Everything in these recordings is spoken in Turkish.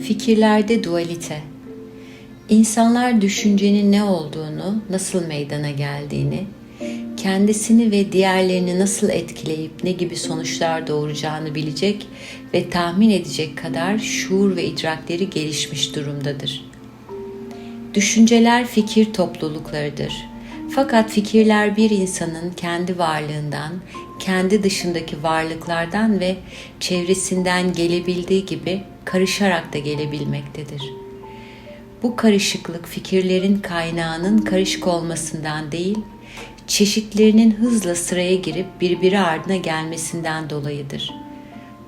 Fikirlerde dualite. İnsanlar düşüncenin ne olduğunu, nasıl meydana geldiğini, kendisini ve diğerlerini nasıl etkileyip ne gibi sonuçlar doğuracağını bilecek ve tahmin edecek kadar şuur ve idrakleri gelişmiş durumdadır. Düşünceler fikir topluluklarıdır. Fakat fikirler bir insanın kendi varlığından, kendi dışındaki varlıklardan ve çevresinden gelebildiği gibi karışarak da gelebilmektedir. Bu karışıklık fikirlerin kaynağının karışık olmasından değil, çeşitlerinin hızla sıraya girip birbiri ardına gelmesinden dolayıdır.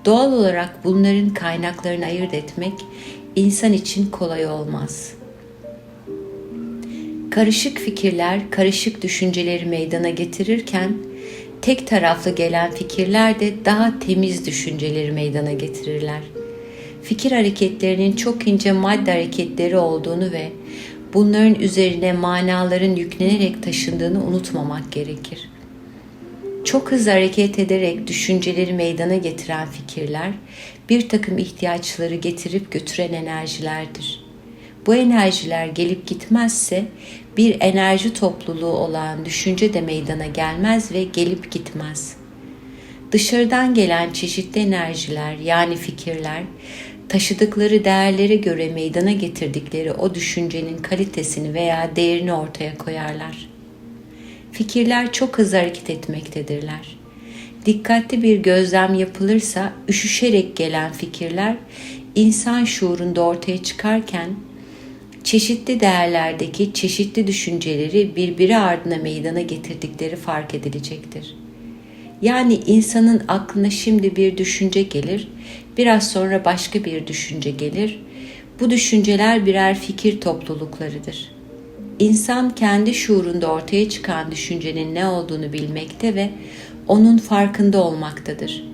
Doğal olarak bunların kaynaklarını ayırt etmek insan için kolay olmaz.'' Karışık fikirler karışık düşünceleri meydana getirirken tek taraflı gelen fikirler de daha temiz düşünceleri meydana getirirler. Fikir hareketlerinin çok ince madde hareketleri olduğunu ve bunların üzerine manaların yüklenerek taşındığını unutmamak gerekir. Çok hızlı hareket ederek düşünceleri meydana getiren fikirler bir takım ihtiyaçları getirip götüren enerjilerdir. Bu enerjiler gelip gitmezse bir enerji topluluğu olan düşünce de meydana gelmez ve gelip gitmez. Dışarıdan gelen çeşitli enerjiler yani fikirler taşıdıkları değerlere göre meydana getirdikleri o düşüncenin kalitesini veya değerini ortaya koyarlar. Fikirler çok hızlı hareket etmektedirler. Dikkatli bir gözlem yapılırsa üşüşerek gelen fikirler insan şuurunda ortaya çıkarken çeşitli değerlerdeki çeşitli düşünceleri birbiri ardına meydana getirdikleri fark edilecektir. Yani insanın aklına şimdi bir düşünce gelir, biraz sonra başka bir düşünce gelir. Bu düşünceler birer fikir topluluklarıdır. İnsan kendi şuurunda ortaya çıkan düşüncenin ne olduğunu bilmekte ve onun farkında olmaktadır.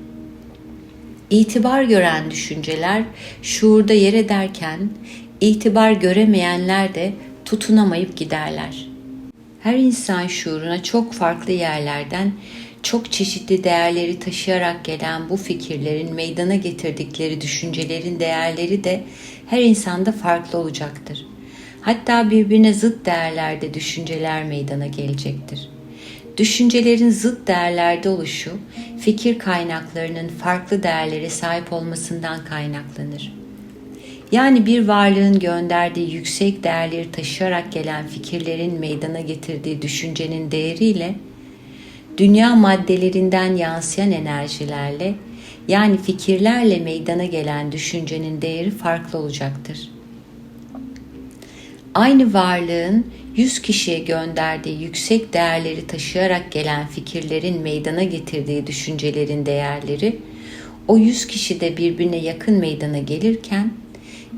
İtibar gören düşünceler şuurda yer ederken itibar göremeyenler de tutunamayıp giderler. Her insan şuuruna çok farklı yerlerden çok çeşitli değerleri taşıyarak gelen bu fikirlerin meydana getirdikleri düşüncelerin değerleri de her insanda farklı olacaktır. Hatta birbirine zıt değerlerde düşünceler meydana gelecektir. Düşüncelerin zıt değerlerde oluşu, fikir kaynaklarının farklı değerlere sahip olmasından kaynaklanır. Yani bir varlığın gönderdiği yüksek değerleri taşıyarak gelen fikirlerin meydana getirdiği düşüncenin değeriyle dünya maddelerinden yansıyan enerjilerle yani fikirlerle meydana gelen düşüncenin değeri farklı olacaktır. Aynı varlığın 100 kişiye gönderdiği yüksek değerleri taşıyarak gelen fikirlerin meydana getirdiği düşüncelerin değerleri o 100 kişide birbirine yakın meydana gelirken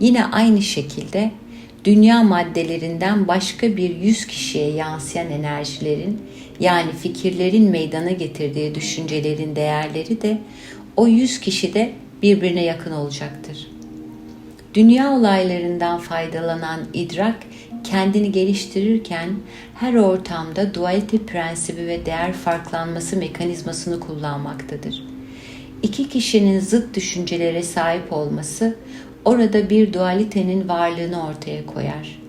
Yine aynı şekilde dünya maddelerinden başka bir yüz kişiye yansıyan enerjilerin yani fikirlerin meydana getirdiği düşüncelerin değerleri de o yüz kişide birbirine yakın olacaktır. Dünya olaylarından faydalanan idrak kendini geliştirirken her ortamda dualite prensibi ve değer farklanması mekanizmasını kullanmaktadır. İki kişinin zıt düşüncelere sahip olması orada bir dualitenin varlığını ortaya koyar.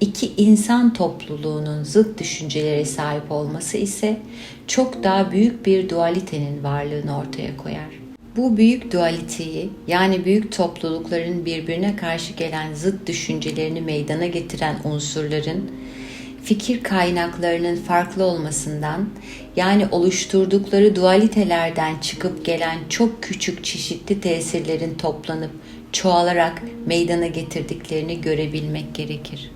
İki insan topluluğunun zıt düşüncelere sahip olması ise çok daha büyük bir dualitenin varlığını ortaya koyar. Bu büyük dualiteyi yani büyük toplulukların birbirine karşı gelen zıt düşüncelerini meydana getiren unsurların fikir kaynaklarının farklı olmasından yani oluşturdukları dualitelerden çıkıp gelen çok küçük çeşitli tesirlerin toplanıp çoğalarak meydana getirdiklerini görebilmek gerekir.